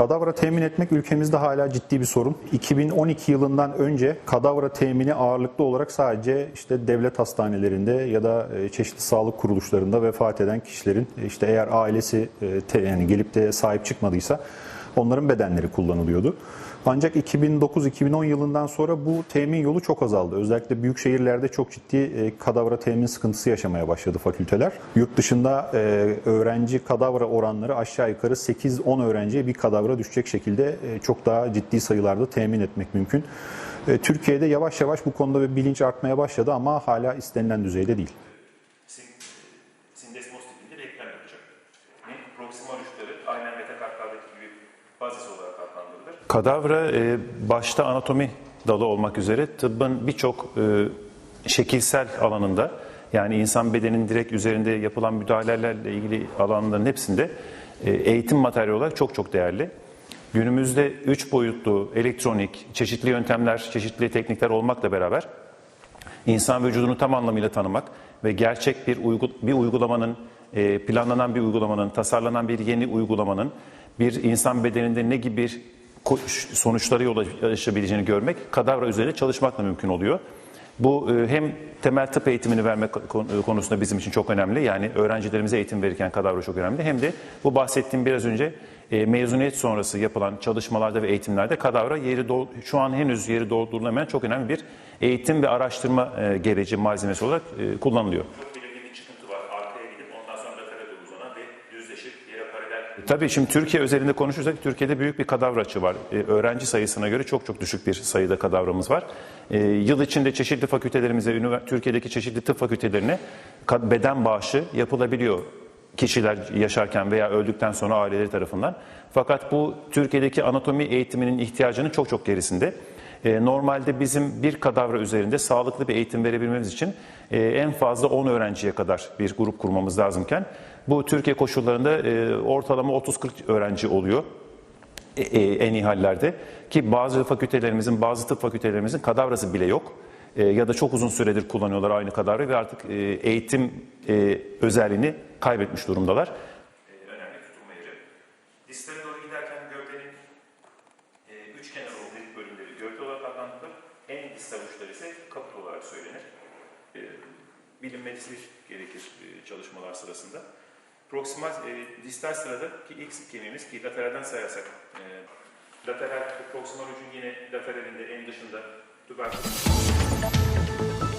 Kadavra temin etmek ülkemizde hala ciddi bir sorun. 2012 yılından önce kadavra temini ağırlıklı olarak sadece işte devlet hastanelerinde ya da e, çeşitli sağlık kuruluşlarında vefat eden kişilerin e, işte eğer ailesi e, yani gelip de sahip çıkmadıysa onların bedenleri kullanılıyordu. Ancak 2009-2010 yılından sonra bu temin yolu çok azaldı. Özellikle büyük şehirlerde çok ciddi e, kadavra temin sıkıntısı yaşamaya başladı fakülteler. Yurt dışında e, öğrenci kadavra oranları aşağı yukarı 8-10 öğrenciye bir kadavra düşecek şekilde e, çok daha ciddi sayılarda temin etmek mümkün. Türkiye'de yavaş yavaş bu konuda bir bilinç artmaya başladı ama hala istenilen düzeyde değil. sin, sindesmos tipinde bir eklem yapacak. Proksimal uçları aynen metakartlardaki gibi bazis olarak adlandırılır. Kadavra e, başta anatomi dalı olmak üzere tıbbın birçok e, şekilsel alanında yani insan bedeninin direkt üzerinde yapılan müdahalelerle ilgili alanların hepsinde e, eğitim materyali olarak çok çok değerli. Günümüzde üç boyutlu, elektronik, çeşitli yöntemler, çeşitli teknikler olmakla beraber insan vücudunu tam anlamıyla tanımak ve gerçek bir uygu, bir uygulamanın, e, planlanan bir uygulamanın, tasarlanan bir yeni uygulamanın bir insan bedeninde ne gibi sonuçlara yol açabileceğini görmek kadavra üzerinde çalışmakla mümkün oluyor. Bu e, hem temel tıp eğitimini vermek kon- konusunda bizim için çok önemli. Yani öğrencilerimize eğitim verirken kadavra çok önemli. Hem de bu bahsettiğim biraz önce e, mezuniyet sonrası yapılan çalışmalarda ve eğitimlerde kadavra yeri şu an henüz yeri doldurulamayan çok önemli bir eğitim ve araştırma e, gereci malzemesi olarak e, kullanılıyor. Tabii şimdi Türkiye özelinde konuşursak Türkiye'de büyük bir kadavra açığı var. Ee, öğrenci sayısına göre çok çok düşük bir sayıda kadavramız var. Ee, yıl içinde çeşitli fakültelerimize, Türkiye'deki çeşitli tıp fakültelerine beden bağışı yapılabiliyor kişiler yaşarken veya öldükten sonra aileleri tarafından. Fakat bu Türkiye'deki anatomi eğitiminin ihtiyacının çok çok gerisinde. Ee, Normalde bizim bir kadavra üzerinde sağlıklı bir eğitim verebilmemiz için e, en fazla 10 öğrenciye kadar bir grup kurmamız lazımken bu Türkiye koşullarında e, ortalama 30-40 öğrenci oluyor e, en iyi hallerde ki bazı fakültelerimizin, bazı tıp fakültelerimizin kadavrası bile yok. Ya da çok uzun süredir kullanıyorlar aynı kadavrayı ve artık eğitim özelliğini kaybetmiş durumdalar. Söylenir. E, bilinmesi gerekir e, çalışmalar sırasında. Proksimal e, distal sırada ki ilk kemiğimiz ki lateralden sayarsak e, lateral proksimal ucun yine lateralinde en dışında tuberküloz